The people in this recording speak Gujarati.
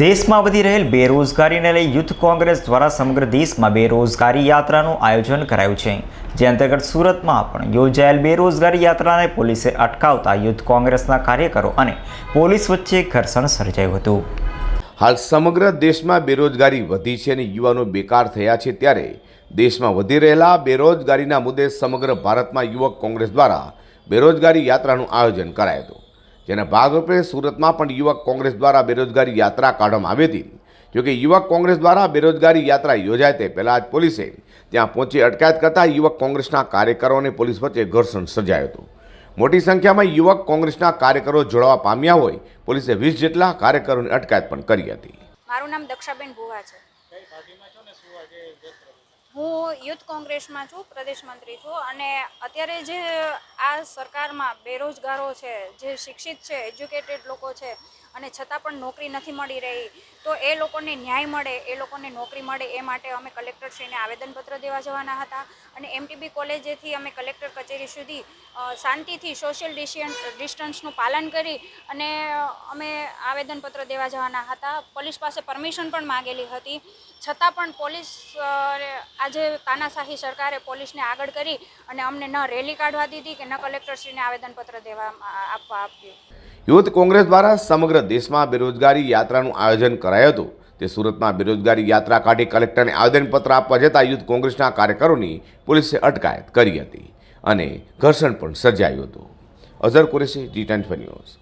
દેશમાં વધી રહેલ બેરોજગારીને લઈ યુથ કોંગ્રેસ દ્વારા સમગ્ર દેશમાં બેરોજગારી યાત્રાનું આયોજન કરાયું છે. જે અંતર્ગત સુરતમાં પણ યોજાયેલ બેરોજગારી યાત્રાને પોલીસે અટકાવતા યુથ કોંગ્રેસના કાર્યકરો અને પોલીસ વચ્ચે ઘર્ષણ સર્જાયું હતું. હાલ સમગ્ર દેશમાં બેરોજગારી વધી છે અને યુવાનો બેકાર થયા છે ત્યારે દેશમાં વધી રહેલા બેરોજગારીના મુદ્દે સમગ્ર ભારતમાં યુવક કોંગ્રેસ દ્વારા બેરોજગારી યાત્રાનું આયોજન કરાયું હતું. જેના ભાગરૂપે સુરતમાં પણ યુવક કોંગ્રેસ દ્વારા બેરોજગારી યાત્રા કાઢવામાં આવી હતી. જોકે યુવક કોંગ્રેસ દ્વારા બેરોજગારી યાત્રા યોજાય તે પહેલાં જ પોલીસે ત્યાં પહોંચી અટકાયત કરતાં યુવક કોંગ્રેસના કાર્યકરો અને પોલીસ વચ્ચે ઘર્ષણ સર્જાયું હતું. મોટી સંખ્યામાં યુવક કોંગ્રેસના કાર્યકરો જોડાવા પામ્યા હોય, પોલીસે વીસ જેટલા કાર્યકરોની અટકાયત પણ કરી હતી. મારું નામ દક્ષાબેન ભુવા છે. હું યુથ કોંગ્રેસમાં છું, પ્રદેશ મંત્રી છું અને અત્યારે જે આ સરકારમાં બેરોજગારો છે, જે શિક્ષિત છે, એજ્યુકેટેડ લોકો છે અને છતાં પણ નોકરી નથી મળી રહી, તો એ લોકોને ન્યાય મળે, એ લોકોને નોકરી મળે એ માટે અમે કલેક્ટરશ્રીને આવેદનપત્ર દેવા જવાના હતા. અને એમટીબી કોલેજેથી અમે કલેક્ટર કચેરી સુધી શાંતિથી સોશિયલ ડિસ્ટન્સનું પાલન કરી અને અમે આવેદનપત્ર દેવા જવાના હતા. પોલીસ પાસે પરમિશન પણ માગેલી હતી. છતાં પણ પોલીસ આજે તાનાશાહી સરકારે પોલીસને આગળ કરી અને અમને ન રેલી કાઢવા દીધી કે ન કલેક્ટરશ્રીને આવેદનપત્ર દેવા આપવા આપ્યું. યુથ કોંગ્રેસ દ્વારા સમગ્ર દેશમાં બેરોજગારી યાત્રાનું આયોજન કરાયું હતું. તે સુરતમાં બેરોજગારી યાત્રા કાઢી કલેક્ટરને આવેદનપત્ર આપવા જતાં યુથ કોંગ્રેસના કાર્યકરોની પોલીસે અટકાયત કરી હતી અને ઘર્ષણ પણ સર્જાયું હતું. Azhar Qureshi ji tent news